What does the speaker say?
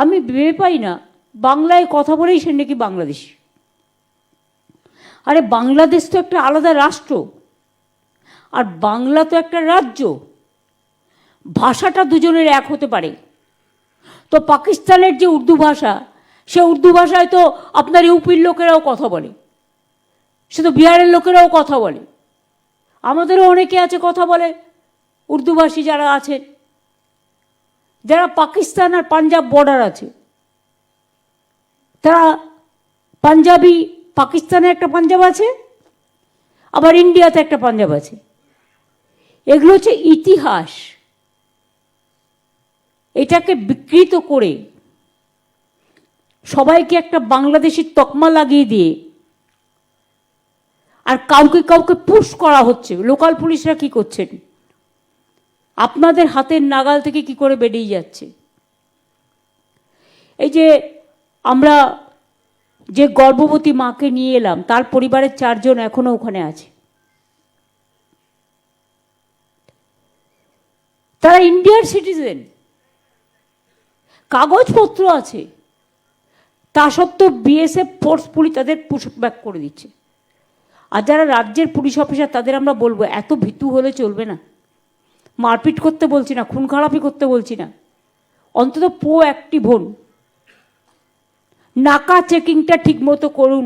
আমি ভেবে পাই না, বাংলায় কথা বলেই সে নাকি বাংলাদেশি। আরে বাংলাদেশ তো একটা আলাদা রাষ্ট্র, আর বাংলা তো একটা রাজ্য। ভাষাটা দুজনের এক হতে পারে। তো পাকিস্তানের যে উর্দু ভাষা, সে উর্দু ভাষায় তো আপনার ইউপির লোকেরাও কথা বলে, সে তো বিহারের লোকেরাও কথা বলে। আমাদেরও অনেকে আছে কথা বলে, উর্দুভাষী যারা আছেন। যারা পাকিস্তান আর পাঞ্জাব বর্ডার আছে, তারা পাঞ্জাবি, পাকিস্তানে একটা পাঞ্জাব আছে, আবার ইন্ডিয়াতে একটা পাঞ্জাব আছে। এগুলো হচ্ছে ইতিহাস। এটাকে বিকৃত করে সবাইকে একটা বাংলাদেশের তকমা লাগিয়ে দিয়ে আর কাউকে কাউকে পুশ করা হচ্ছে। লোকাল পুলিশরা কি করছেন? আপনাদের হাতের নাগাল থেকে কি করে বেরিয়ে যাচ্ছে? এই যে আমরা যে গর্ভবতী মাকে নিয়ে এলাম, তার পরিবারের চারজন এখনও ওখানে আছে। তারা ইন্ডিয়ার সিটিজেন। কাগজপত্র আছে। তা সত্ত্বেও বিএসএফ ফোর্স পুলিশ তাদের পুশ ব্যাক করে দিচ্ছে। আর যারা রাজ্যের পুলিশ অফিসার, তাদের আমরা বলব, এত ভীতু হলে চলবে না। মারপিট করতে বলছি না খুন খারাপি করতে বলছি না। অন্তত পো একটি হন নাকা চেকিংটা ঠিক মতো করুন।